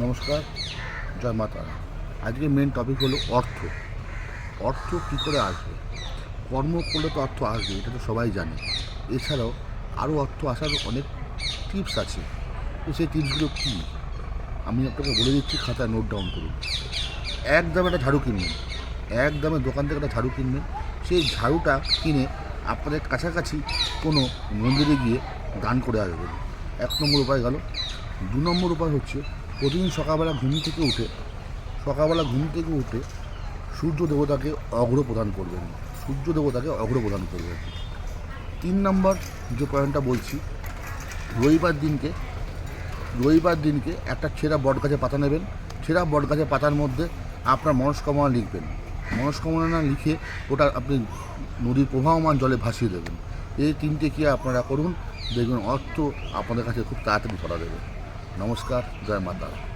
নমস্কার, জয় মাতা আজকে মেন টপিক হলো অর্থ। অর্থ কী করে আসবে? কর্ম করলে তো অর্থ আসবে এটা তো সবাই জানে। এছাড়াও আরও অর্থ আসার অনেক টিপস আছে। তো সেই টিপসগুলো কী? আমি আপনাকে বলে দিচ্ছি, খাতায় নোট ডাউন করুন। এক দামে একটা ঝাড়ু কিনবেন। এক দামে দোকান থেকে একটা ঝাড়ু কিনবেন। সেই ঝাড়ুটা কিনে আপনাদের কাছাকাছি কোনো মন্দিরে গিয়ে দান করে আসবেন। এক নম্বর উপায় গেল। দু নম্বর উপায় হচ্ছে প্রতিদিন সকালবেলা ঘুম থেকে উঠে, সকালবেলা ঘুম থেকে উঠে সূর্য দেবতাকে অগ্র প্রদান করবেন। সূর্য দেবতাকে অগ্র প্রদান করবেন। তিন নম্বর যে পয়েন্টটা বলছি, রবিবার দিনকে রবিবার দিনকে একটা ছেঁড়া বট গাছে পাতা নেবেন। ছেঁড়া বট গাছের পাতার মধ্যে আপনার মনস্কামনা লিখবেন। মনস্কামনা লিখে ওটা আপনি নদীর প্রবাহমান জলে ভাসিয়ে দেবেন। এই তিনটে কি আপনারা করুন, দেখবেন অর্থ আপনাদের কাছে খুব তাড়াতাড়ি ধরা দেবে। নমস্কার জয় মাতা